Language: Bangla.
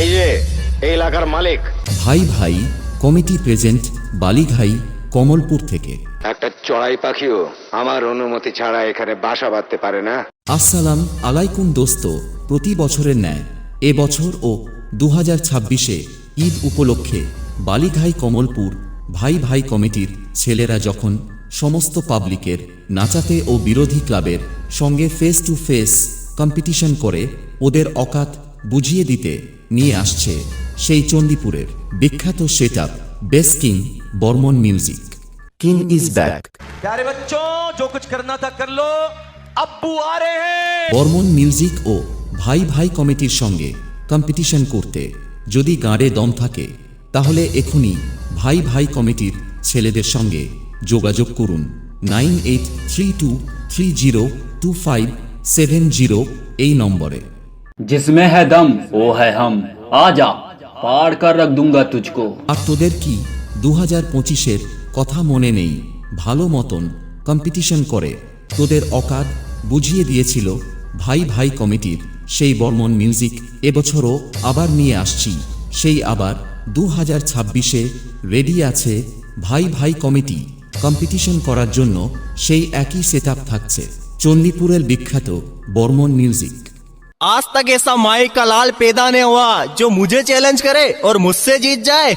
এই যে এই এলাকার মালিক। ভাই ভাই কমিটি প্রেজেন্ট বালিঘাই কমলপুর থেকে। একটা চড়াই পাখিও আমার অনুমতি ছাড়া এখানে বাসা বাঁধতে পারে না। আসসালাম আলাইকুম দোস্ত প্রতি বছরের ন্যায়। এবছর ও দু হাজার ছাব্বিশে ঈদ উপলক্ষে বালিঘাই কমলপুর ভাই ভাই কমিটির ছেলেরা যখন সমস্ত পাবলিকের নাচাতে ও বিরোধী ক্লাবের সঙ্গে ফেস টু ফেস কম্পিটিশন করে ওদের অকাত বুঝিয়ে দিতে নিয়ে আসছে সেই চণ্ডীপুরের বিখ্যাত set up bass king Barman music. King is back. Barman music ও ভাই ভাই কমিটির সঙ্গে কম্পিটিশন করতে যদি গাঁড়ে দম থাকে তাহলে এখনই ভাই ভাই কমিটির ছেলেদের সঙ্গে যোগাযোগ করুন nine eight three two three zero two five seven zero এই নম্বরে। जिसमें है दम वो है हम आ जा पाड़ कर रख दूंगा तुझको আর তোদের কি দু হাজার পঁচিশের কথা মনে নেই ভালো মতন কম্পিটিশন করে তোদের অকাদ বুঝিয়ে দিয়েছিল ভাই ভাই কমিটির সেই বর্মন মিউজিক এবছরও আবার নিয়ে আসছি সেই আবার দু হাজার ছাব্বিশে রেডি আছে ভাই ভাই কমিটি কম্পিটিশন করার জন্য সেই একই সেট থাকছে চণ্ডীপুরের বিখ্যাত বর্মন মিউজিক आज तक ऐसा माई का लाल पैदा नहीं हुआ, जो मुझे चैलेंज करे और मुझसे जीत जाए।